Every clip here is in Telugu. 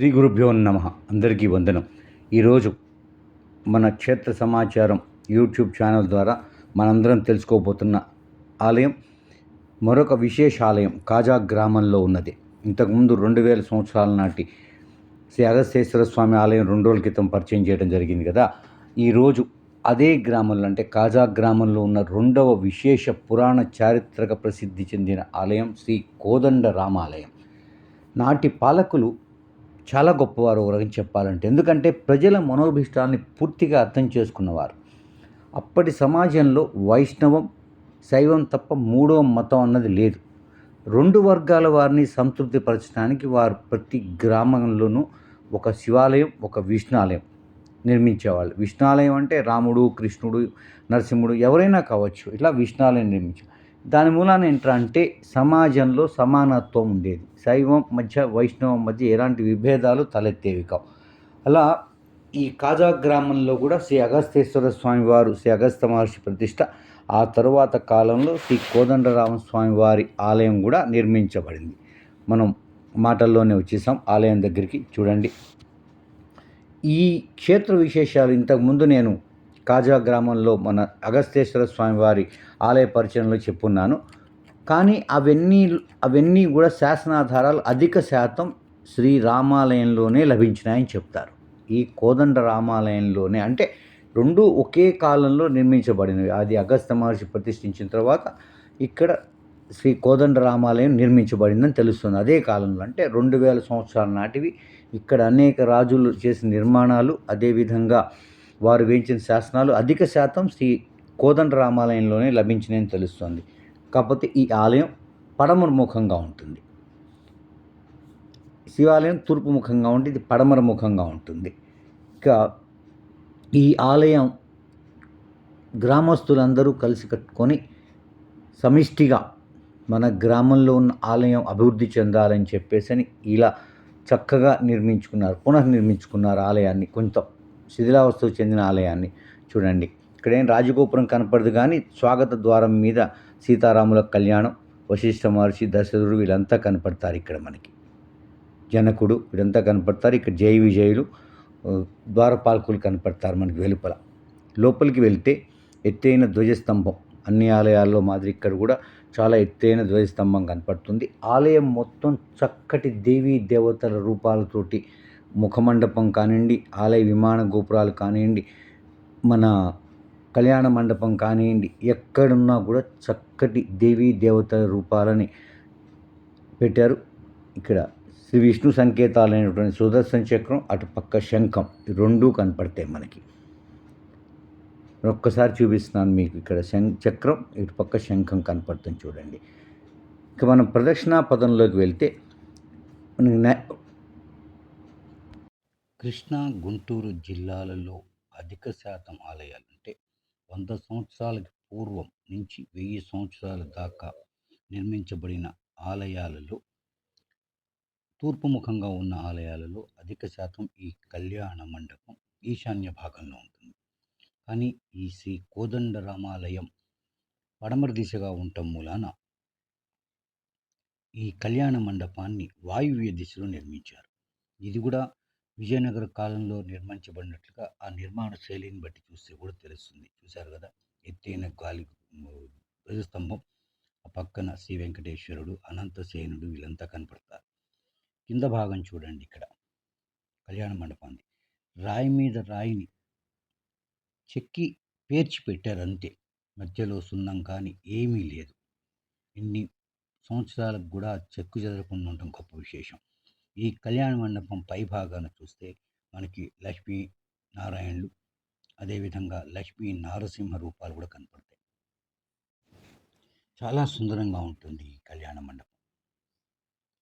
శ్రీ గురుభ్యో నమ. అందరికీ వందనం. ఈరోజు మన క్షేత్ర సమాచారం యూట్యూబ్ ఛానల్ ద్వారా మనందరం తెలుసుకోబోతున్న ఆలయం మరొక విశేష ఆలయం కాజా గ్రామంలో ఉన్నది. ఇంతకుముందు రెండు వేల సంవత్సరాల నాటి శ్రీ అగస్తేశ్వర స్వామి ఆలయం రెండు రోజుల క్రితం పరిచయం చేయడం జరిగింది కదా. ఈరోజు అదే గ్రామంలో అంటే కాజా గ్రామంలో ఉన్న రెండవ విశేష పురాణ చారిత్రక ప్రసిద్ధి చెందిన ఆలయం శ్రీ కోదండ రామాలయం నాటి పాలకులు చాలా గొప్పవారు ఒక చెప్పాలంటే. ఎందుకంటే ప్రజల మనోభిష్టాన్ని పూర్తిగా అర్థం చేసుకున్నవారు. అప్పటి సమాజంలో వైష్ణవం శైవం తప్ప మూడవ మతం అన్నది లేదు. రెండు వర్గాల వారిని సంతృప్తిపరచడానికి వారు ప్రతి గ్రామంలోనూ ఒక శివాలయం ఒక విష్ణాలయం నిర్మించేవాళ్ళు. విష్ణాలయం అంటే రాముడు కృష్ణుడు నరసింహుడు ఎవరైనా కావచ్చు. ఇట్లా విష్ణాలయం నిర్మించారు. దాని మూలాన ఏంటంటే సమాజంలో సమానత్వం ఉండేది. శైవం మధ్య వైష్ణవం మధ్య ఎలాంటి విభేదాలు తలెత్తేవి కావు. అలా ఈ కాజా గ్రామంలో కూడా శ్రీ అగస్తేశ్వర స్వామి వారు శ్రీ అగస్త మహర్షి ప్రతిష్ట ఆ తరువాత కాలంలో శ్రీ కోదండరామ స్వామి వారి ఆలయం కూడా నిర్మించబడింది. మనం మాటల్లోనే వచ్చేసాం ఆలయం దగ్గరికి చూడండి. ఈ క్షేత్ర విశేషాలు ఇంతకుముందు నేను కాజా గ్రామంలో మన అగస్తేశ్వర స్వామివారి ఆలయ పరిచయంలో చెప్పున్నాను. కానీ అవన్నీ అవన్నీ కూడా శాసనాధారాలు అధిక శాతం శ్రీ రామాలయంలోనే లభించినాయని చెప్తారు. ఈ కోదండ రామాలయంలోనే అంటే రెండు ఒకే కాలంలో నిర్మించబడినవి. అది అగస్త మహర్షి ప్రతిష్ఠించిన తర్వాత ఇక్కడ శ్రీ కోదండ రామాలయం నిర్మించబడిందని తెలుస్తుంది. అదే కాలంలో అంటే రెండు వేల సంవత్సరాల నాటివి. ఇక్కడ అనేక రాజులు చేసిన నిర్మాణాలు అదేవిధంగా వారు వేయించిన శాసనాలు అధిక శాతం శ్రీ కోదండ రామాలయంలోనే లభించినాయని తెలుస్తోంది. కాకపోతే ఈ ఆలయం పడమరముఖంగా ఉంటుంది. శివాలయం తూర్పు ముఖంగా ఉంటుంది ఇది పడమర ముఖంగా ఉంటుంది. ఇక ఈ ఆలయం గ్రామస్తులందరూ కలిసి కట్టుకొని సమిష్టిగా మన గ్రామంలో ఉన్న ఆలయం అభివృద్ధి చెందాలని చెప్పేసి ఇలా చక్కగా నిర్మించుకున్నారు పునర్నిర్మించుకున్నారు ఆలయాన్ని కొంత శిథిలావస్థకు చెందిన ఆలయాన్ని చూడండి. ఇక్కడ ఏం రాజగోపురం కనపడదు కానీ స్వాగత ద్వారం మీద సీతారాముల కళ్యాణం వశిష్ఠ మహర్షి దశరథుడు వీళ్ళంతా కనపడతారు ఇక్కడ మనకి. జనకుడు వీళ్ళంతా కనపడతారు. ఇక్కడ జై విజయులు ద్వారపాలకులు కనపడతారు మనకి వెలుపల. లోపలికి వెళ్తే ఎత్తైన ధ్వజస్తంభం. అన్ని ఆలయాల్లో మాదిరి ఇక్కడ కూడా చాలా ఎత్తైన ధ్వజస్తంభం కనపడుతుంది. ఆలయం మొత్తం చక్కటి దేవీ దేవతల రూపాలతోటి ముఖమండపం కానివ్వండి ఆలయ విమాన గోపురాలు కానివ్వండి మన కళ్యాణ మండపం కానివ్వండి ఎక్కడున్నా కూడా చక్కటి దేవీ దేవతల రూపాలని పెట్టారు. ఇక్కడ శ్రీ విష్ణు సంకేతాలైనటువంటి సుదర్శన చక్రం అటు పక్క శంఖం రెండూ కనపడతాయి మనకి. ఒక్కసారి చూపిస్తున్నాను మీకు ఇక్కడ శం చక్రం ఇటు పక్క శంఖం కనపడుతుంది చూడండి. ఇక మనం ప్రదక్షిణా పదంలోకి వెళ్తే కృష్ణా గుంటూరు జిల్లాలలో అధిక శాతం ఆలయాలు అంటే వంద సంవత్సరాలకి పూర్వం నుంచి వెయ్యి సంవత్సరాల దాకా నిర్మించబడిన ఆలయాలలో తూర్పు ముఖంగా ఉన్న ఆలయాలలో అధిక శాతం ఈ కళ్యాణ మండపం ఈశాన్య భాగంలో ఉంటుంది. కానీ ఈ శ్రీ కోదండ రామాలయం పడమర దిశగా ఉండటం మూలాన ఈ కళ్యాణ మండపాన్ని వాయువ్య దిశలో నిర్మించారు. ఇది కూడా విజయనగర కాలంలో నిర్మించబడినట్లుగా ఆ నిర్మాణ శైలిని బట్టి చూస్తే కూడా తెలుస్తుంది. చూశారు కదా? ఎత్తైన గాలి ధ్వజస్తంభం ఆ పక్కన శ్రీ వెంకటేశ్వరుడు అనంతసేనుడు వీళ్ళంతా కనపడతారు. కింద భాగం చూడండి ఇక్కడ. కళ్యాణ మండపాన్ని. రాయి మీద రాయిని చెక్కి పేర్చి పెట్టారు అంతే. మధ్యలో సున్నం కానీ ఏమీ లేదు. ఇన్ని సంవత్సరాలకు కూడా చెక్కు చెదరకుండా ఉండటం గొప్ప విశేషం. ఈ కళ్యాణ మండపం పై భాగాన చూస్తే మనకి లక్ష్మీ నారాయణులు అదేవిధంగా లక్ష్మీ నారసింహ రూపాలు కూడా కనపడతాయి. చాలా సుందరంగా ఉంటుంది ఈ కళ్యాణ మండపం.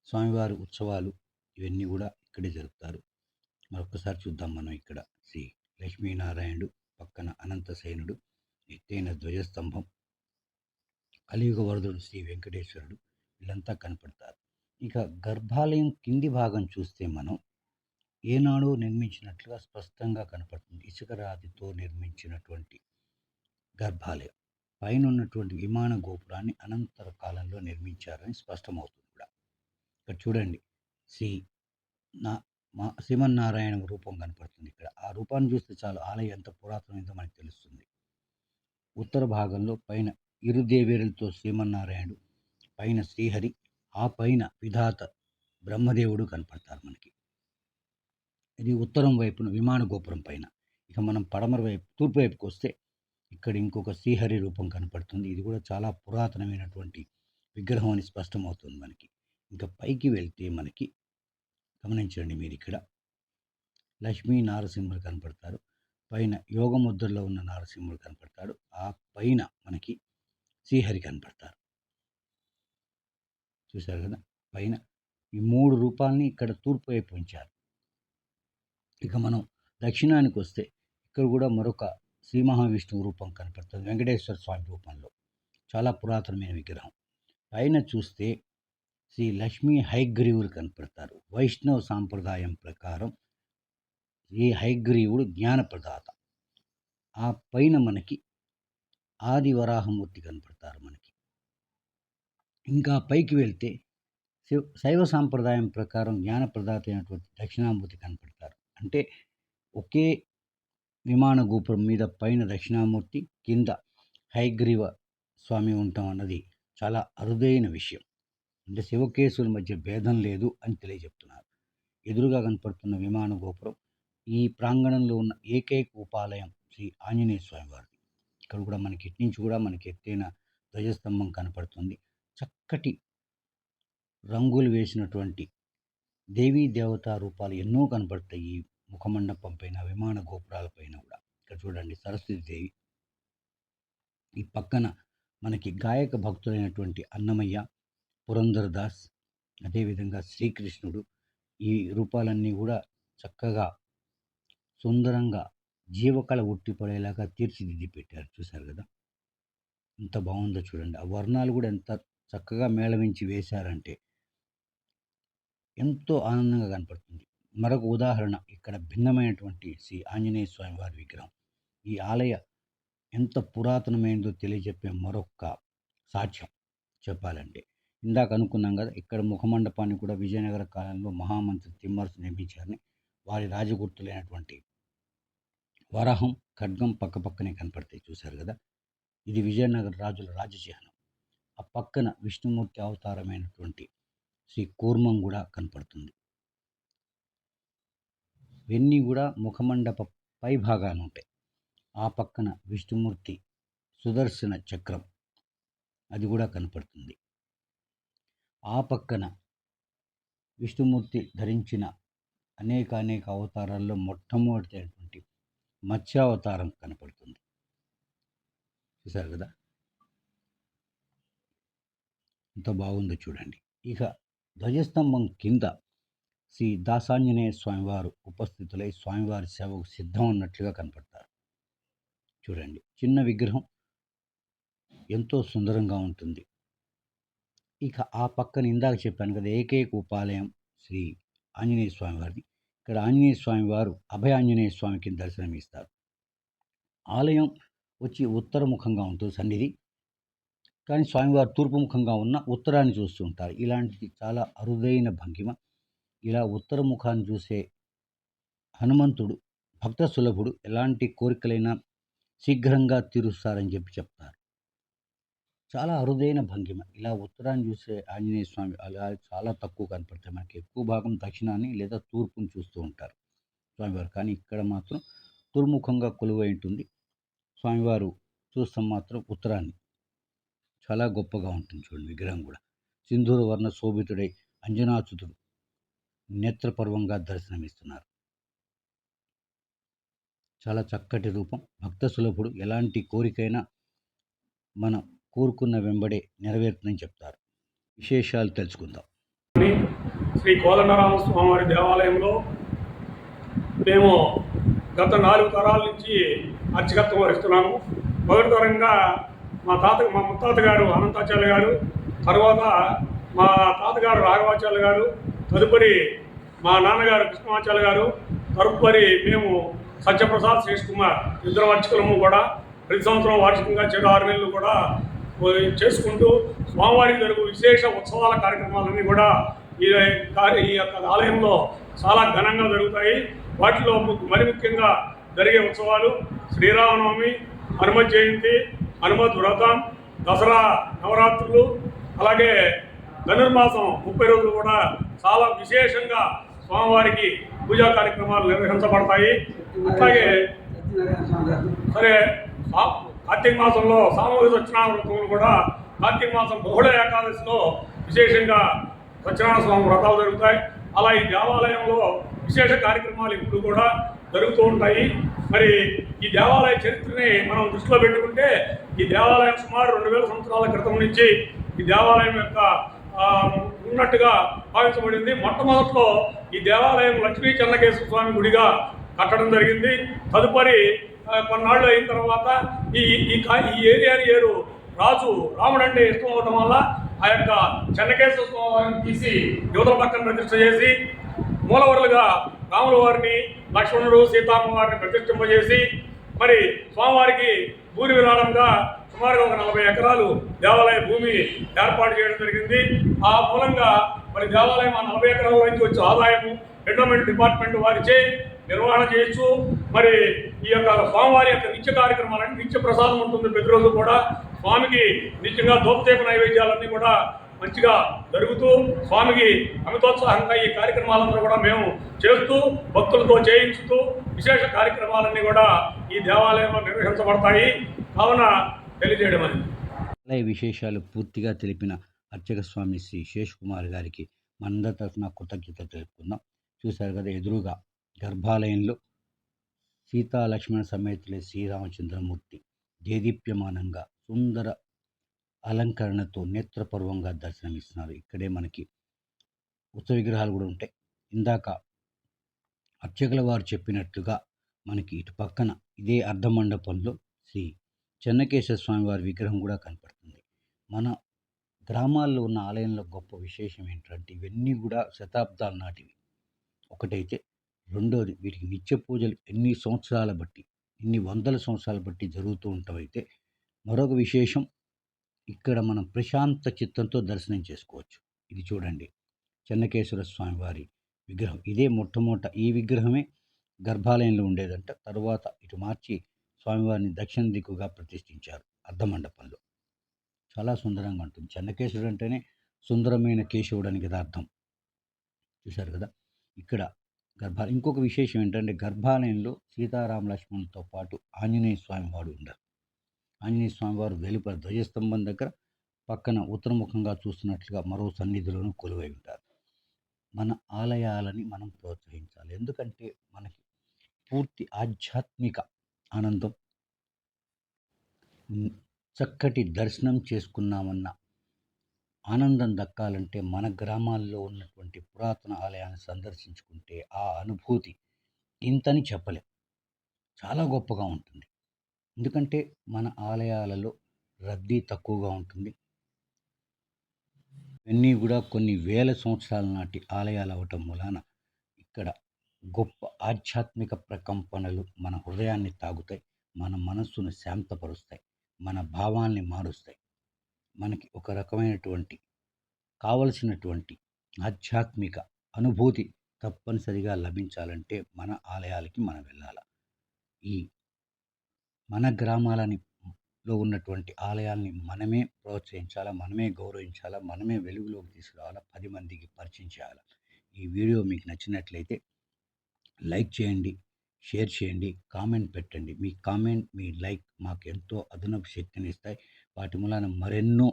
స్వామివారి ఉత్సవాలు ఇవన్నీ కూడా ఇక్కడే జరుపుతారు. మరొకసారి చూద్దాం మనం ఇక్కడ శ్రీ లక్ష్మీనారాయణుడు పక్కన అనంతసేనుడు ఎత్తైన ధ్వజస్తంభం కలియుగ వరదుడు శ్రీ వెంకటేశ్వరుడు వీళ్ళంతా కనపడతారు. ఇక గర్భాలయం కింది భాగం చూస్తే మనం ఏనాడో నిర్మించినట్లుగా స్పష్టంగా కనపడుతుంది. ఇసుక రాతితో నిర్మించినటువంటి గర్భాలయం. పైన ఉన్నటువంటి విమాన గోపురాన్ని అనంతర కాలంలో నిర్మించారని స్పష్టమవుతుంది కూడా. ఇక్కడ చూడండి. శ్రీ నా మా శ్రీమన్నారాయణ రూపం కనపడుతుంది ఇక్కడ. ఆ రూపాన్ని చూస్తే చాలు. ఆలయం ఎంత పురాతనమైందో మనకు తెలుస్తుంది. ఉత్తర భాగంలో పైన ఇరుదేవేరులతో శ్రీమన్నారాయణుడు పైన శ్రీహరి ఆ పైన విధాత బ్రహ్మదేవుడు కనపడతారు మనకి. ఇది ఉత్తరం వైపున విమాన గోపురం పైన. ఇక మనం పడమర వైపు తూర్పు వైపుకి వస్తే ఇక్కడ ఇంకొక శ్రీహరి రూపం కనపడుతుంది. ఇది కూడా చాలా పురాతనమైనటువంటి విగ్రహం అని స్పష్టమవుతుంది మనకి. ఇంకా పైకి వెళ్తే మనకి గమనించండి మీరు ఇక్కడ. లక్ష్మీ నారసింహుడు కనపడతారు. పైన యోగముద్రలో ఉన్న నారసింహుడు కనపడతాడు. ఆ పైన మనకి శ్రీహరి కనపడతారు. చూశారు కదా! పైన ఈ మూడు రూపాలని ఇక్కడ తూర్పు వైపు ఉంచారు. ఇక మనం దక్షిణానికి వస్తే ఇక్కడ కూడా మరొక శ్రీ మహావిష్ణువు రూపం కనపడుతుంది. వెంకటేశ్వర స్వామి రూపంలో. చాలా పురాతనమైన విగ్రహం. పైన చూస్తే శ్రీ లక్ష్మీ హైగ్రీవులు కనపడతారు. వైష్ణవ సాంప్రదాయం ప్రకారం ఈ హైగ్రీవుడు జ్ఞానప్రదాత. ఆ పైన మనకి ఆది వరాహమూర్తి కనపడతారు మనకి. ఇంకా పైకి వెళ్తే శివ శైవ సాంప్రదాయం ప్రకారం జ్ఞానప్రదాత అయినటువంటి దక్షిణామూర్తి కనపడతారు. అంటే ఒకే విమాన గోపురం మీద పైన దక్షిణామూర్తి కింద హైగ్రీవ స్వామి ఉండటం అన్నది చాలా అరుదైన విషయం. అంటే శివకేశుల మధ్య భేదం లేదు అని తెలియజెప్తున్నారు. ఎదురుగా కనపడుతున్న విమాన గోపురం ఈ ప్రాంగణంలో ఉన్న ఏకైక ఉపాలయం శ్రీ ఆంజనేయ స్వామివారిది ఇక్కడ కూడా మనకి ఇటు నుంచి కూడా మనకి ఎత్తైన ధ్వజస్తంభం కనపడుతుంది. చక్కటి రంగులు వేసినటువంటి దేవీ దేవతా రూపాలు ఎన్నో కనపడతాయి ఈ ముఖమండపం పైన విమాన గోపురాల పైన కూడా. ఇక్కడ చూడండి సరస్వతి దేవి. ఈ పక్కన మనకి గాయక భక్తులైనటువంటి అన్నమయ్య పురంధరదాస్ అదేవిధంగా శ్రీకృష్ణుడు. ఈ రూపాలన్నీ కూడా చక్కగా సుందరంగా జీవకళ ఉట్టిపడేలాగా తీర్చిదిద్ది పెట్టారు చూశారు కదా? ఎంత బాగుందో చూడండి. ఆ వర్ణాలు కూడా ఎంత చక్కగా మేళవించి వేశారంటే ఎంతో ఆనందంగా కనపడుతుంది. మరొక ఉదాహరణ ఇక్కడ భిన్నమైనటువంటి శ్రీ ఆంజనేయ స్వామి వారి విగ్రహం. ఈ ఆలయ ఎంత పురాతనమైనదో తెలియజెప్పే మరొక సాక్ష్యం చెప్పాలంటే. ఇందాక అనుకున్నాం కదా ఇక్కడ ముఖమండపాన్ని కూడా విజయనగర కాలంలో మహామంత్రి తిమ్మరసు నిర్మించారని వారి రాజగుర్తులైనటువంటి వరహం ఖడ్గం పక్కపక్కనే కనపడతాయి చూశారు కదా. ఇది విజయనగర రాజుల రాజచిహ్నం. ఆ పక్కన విష్ణుమూర్తి అవతారమైనటువంటి శ్రీ కూర్మం కూడా కనపడుతుంది. ఇవన్నీ కూడా ముఖమండప పై భాగాన ఉంటాయి. ఆ పక్కన విష్ణుమూర్తి సుదర్శన చక్రం అది కూడా కనపడుతుంది. ఆ పక్కన విష్ణుమూర్తి ధరించిన అనేక అనేక అవతారాల్లో మొట్టమొదటిటువంటి మత్స్యావతారం కనపడుతుంది. చూసారు కదా? ఎంత బాగుందో చూడండి. ఇక ధ్వజస్తంభం కింద శ్రీ దాసాంజనేయ స్వామివారు ఉపస్థితులై స్వామివారి సేవకు సిద్ధం అన్నట్లుగా కనపడతారు. చూడండి చిన్న విగ్రహం ఎంతో సుందరంగా ఉంటుంది. ఇక ఆ పక్కన ఇందాక చెప్పాను కదా ఏకైక ఉపాలయం శ్రీ ఆంజనేయ స్వామివారిది. ఇక్కడ ఆంజనేయ స్వామివారు అభయ ఆంజనేయ స్వామికి దర్శనం ఇస్తారు ఆలయం వచ్చి ఉత్తరముఖంగా ఉంటుంది సన్నిధి కానీ స్వామివారు తూర్పుముఖంగా ఉన్న ఉత్తరాన్ని చూస్తూ ఉంటారు. ఇలాంటిది చాలా అరుదైన భంగిమ. ఇలా ఉత్తరముఖాన్ని చూసే హనుమంతుడు భక్త సులభుడు ఎలాంటి కోరికలైనా శీఘ్రంగా తీరుస్తారని చెప్పి చెప్తారు. చాలా అరుదైన భంగిమ. ఇలా ఉత్తరాన్ని చూసే ఆంజనేయ స్వామి అలా చాలా తక్కువ కనపడతాయి. మనకి ఎక్కువ భాగం దక్షిణాన్ని లేదా తూర్పుని చూస్తూ ఉంటారు స్వామివారు. కానీ ఇక్కడ మాత్రం తుర్ముఖంగా కొలువై ఉంటుంది. స్వామివారు చూస్తాం మాత్రం ఉత్తరాన్ని. చాలా గొప్పగా ఉంటుంది చూడండి విగ్రహం కూడా. సింధూర వర్ణ శోభితుడై అంజనాచుతుడు నేత్రపర్వంగా దర్శనమిస్తున్నారు. చాలా చక్కటి రూపం. భక్త సులభుడు ఎలాంటి కోరికైనా మనం కోరుకున్న వెంబడే నెరవేరుతుందని చెప్తారు. విశేషాలు తెలుసుకుందాం. శ్రీ కోదండరామ స్వామివారి దేవాలయంలో మేము గత నాలుగు తరాల నుంచి అర్చకత్వం వహిస్తున్నాము. మొదటి తరంగా మా తాత మా ముత్తాత గారు అనంతాచార్య గారు తర్వాత మా తాతగారు రాఘవాచార్య గారు తదుపరి మా నాన్నగారు కృష్ణమాచార్య గారు తదుపరి మేము సత్యప్రసాద్ శ్రీష్ కుమార్ ఇద్దరు అర్చకులము కూడా ప్రతి సంవత్సరం వార్షికంగా చెడు ఆరు నెలలు కూడా చేసుకుంటూ స్వామివారి జరుగు విశేష ఉత్సవాల కార్యక్రమాలన్నీ కూడా ఈ ఈ యొక్క ఆలయంలో చాలా ఘనంగా జరుగుతాయి. వాటిలో మరి ముఖ్యంగా జరిగే ఉత్సవాలు శ్రీరామనవమి హనుమ జయంతి హనుమత్ వ్రతం దసరా నవరాత్రులు అలాగే ధనుర్మాసం ముప్పై రోజులు కూడా చాలా విశేషంగా స్వామివారికి పూజా కార్యక్రమాలు నిర్వహించబడతాయి. అట్లాగే సరే కార్తీక మాసంలో సామూహిక సత్యనారాయణ వ్రతములు కూడా కార్తీక మాసం బహుళ ఏకాదశిలో విశేషంగా సత్యనారాయణ స్వామి వ్రతాలు జరుగుతాయి. అలా ఈ దేవాలయంలో విశేష కార్యక్రమాలు ఇప్పుడు కూడా జరుగుతూ ఉంటాయి. మరి ఈ దేవాలయ చరిత్రని మనం దృష్టిలో పెట్టుకుంటే ఈ దేవాలయం సుమారు రెండు వేల సంవత్సరాల క్రితం నుంచి ఈ దేవాలయం యొక్క ఉన్నట్టుగా భావించబడింది. మొట్టమొదట్లో ఈ దేవాలయం లక్ష్మీ చెన్నకేశ్వర స్వామి గుడిగా కట్టడం జరిగింది. తదుపరి కొన్నాళ్ళు అయిన తర్వాత ఈ ఈ ఈ ఏరియాని ఏరు రాజు రాముడు అంటే ఇష్టం అవడం వల్ల ఆ యొక్క చెన్నకేశ్వర స్వామి తీసి యువతల పక్కన ప్రతిష్ట చేసి మూలవరులుగా రాముల వారిని లక్ష్మణుడు సీతామ్మ వారిని ప్రతిష్ఠింపజేసి మరి స్వామివారికి భూమి విరాళంగా సుమారుగా ఒక నలభై ఎకరాలు దేవాలయ భూమి ఏర్పాటు చేయడం జరిగింది. ఆ మూలంగా మరి దేవాలయం ఆ నలభై ఎకరాల నుంచి వచ్చే ఆదాయము ఎండోమెంట్ డిపార్ట్మెంట్ వారిచే నిర్వహణ చేయొచ్చు. మరి ఈ యొక్క స్వామివారి యొక్క నిత్య కార్యక్రమాలన్నీ నిత్య ప్రసాదం ఉంటుంది. ప్రతిరోజు కూడా స్వామికి నిత్యంగా దోపచేప నైవేద్యాలన్నీ కూడా మంచిగా జరుగుతూ స్వామికి అమితోత్సాహంగా ఈ కార్యక్రమాలందరూ కూడా మేము చేస్తూ భక్తులతో చేయించుతూ విశేష కార్యక్రమాలన్నీ కూడా ఈ దేవాలయంలో నిర్వహించబడతాయి. కావున తెలియజేయడం అనేది ఆలయ విశేషాలు పూర్తిగా తెలిపిన అర్చక స్వామి శ్రీ శేష్ కుమార్ గారికి మనందరి తరఫున కృతజ్ఞత తెలుపుకుందాం. చూశారు కదా ఎదురుగా గర్భాలయంలో సీతా లక్ష్మణ సమేతులే శ్రీరామచంద్రమూర్తి దేదీప్యమానంగా సుందర అలంకరణతో నేత్రపర్వంగా దర్శనమిస్తున్నారు. ఇక్కడే మనకి ఉత్సవ విగ్రహాలు కూడా ఉంటాయి. ఇందాక అర్చకుల వారు చెప్పినట్లుగా మనకి ఇటు పక్కన ఇదే అర్ధమండపంలో శ్రీ చెన్నకేశ్వర స్వామి వారి విగ్రహం కూడా కనపడుతుంది. మన గ్రామాల్లో ఉన్న ఆలయంలో గొప్ప విశేషం ఏంటంటే ఇవన్నీ కూడా శతాబ్దాల నాటివి. ఒకటైతే రెండోది వీటికి నిత్య పూజలు ఎన్ని సంవత్సరాల బట్టి ఎన్ని వందల సంవత్సరాల బట్టి జరుగుతూ ఉంటావైతే మరొక విశేషం ఇక్కడ మనం ప్రశాంత చిత్తంతో దర్శనం చేసుకోవచ్చు. ఇది చూడండి. చెన్నకేశ్వర స్వామివారి విగ్రహం. ఇదే మొట్టమొదట ఈ విగ్రహమే గర్భాలయంలో ఉండేదంట. తరువాత ఇటు మార్చి స్వామివారిని దక్షిణ దిక్కుగా ప్రతిష్ఠించారు అర్ధమండపంలో చాలా సుందరంగా ఉంటుంది. చెన్నకేశవుడు అంటేనే సుందరమైన కేశవుడు అని కదా అర్థం. చూశారు కదా? ఇక్కడ గర్భ ఇంకొక విశేషం ఏంటంటే గర్భాలయంలో సీతారామ లక్ష్మణులతో పాటు ఆంజనేయ స్వామి వాడు ఉండరు ఆంజనేయ స్వామి వారు వెలుపల ధ్వజస్తంభం దగ్గర పక్కన ఉత్తరముఖంగా చూస్తున్నట్లుగా మరో సన్నిధిలోనూ కొలువై ఉంటారు. మన ఆలయాలని మనం ప్రోత్సహించాలి. ఎందుకంటే మనకి పూర్తి ఆధ్యాత్మిక ఆనందం చక్కటి దర్శనం చేసుకున్నామన్న ఆనందం దక్కాలంటే మన గ్రామాల్లో ఉన్నటువంటి పురాతన ఆలయాన్ని సందర్శించుకుంటే ఆ అనుభూతి ఇంతని చెప్పలేం. చాలా గొప్పగా ఉంటుంది. ఎందుకంటే మన ఆలయాలలో రద్దీ తక్కువగా ఉంటుంది. ఇవన్నీ కూడా కొన్ని వేల సంవత్సరాల నాటి ఆలయాలు అవటం వలన ఇక్కడ గొప్ప ఆధ్యాత్మిక ప్రకంపనలు మన హృదయాన్ని తాగుతాయి మన మనస్సును శాంతపరుస్తాయి మన భావాల్ని మారుస్తాయి. మనకి ఒక రకమైనటువంటి కావలసినటువంటి ఆధ్యాత్మిక అనుభూతి తప్పనిసరిగా లభించాలంటే మన ఆలయాలకి మనం వెళ్ళాలి. ఈ మన గ్రామాలని లో ఉన్నటువంటి ఆలయాల్ని మనమే ప్రోత్సహించాలా మనమే గౌరవించాలా మనమే వెలుగులోకి తీసుకురావాలా పది మందికి పరిచయం చేయాలి? ఈ వీడియో మీకు నచ్చినట్లయితే లైక్ చేయండి షేర్ చేయండి కామెంట్ పెట్టండి. మీ కామెంట్ మీ లైక్ మాకు ఎంతో అదనపు శక్తిని ఇస్తాయి. వాటి మూలాన మరెన్నో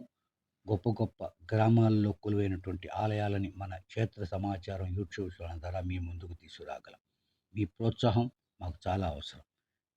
గొప్ప గొప్ప గ్రామాల్లో కొలువైనటువంటి ఆలయాలని మన క్షేత్ర సమాచారం యూట్యూబ్ ద్వారా మీ ముందుకు తీసుకురాగలం. మీ ప్రోత్సాహం మాకు చాలా అవసరం.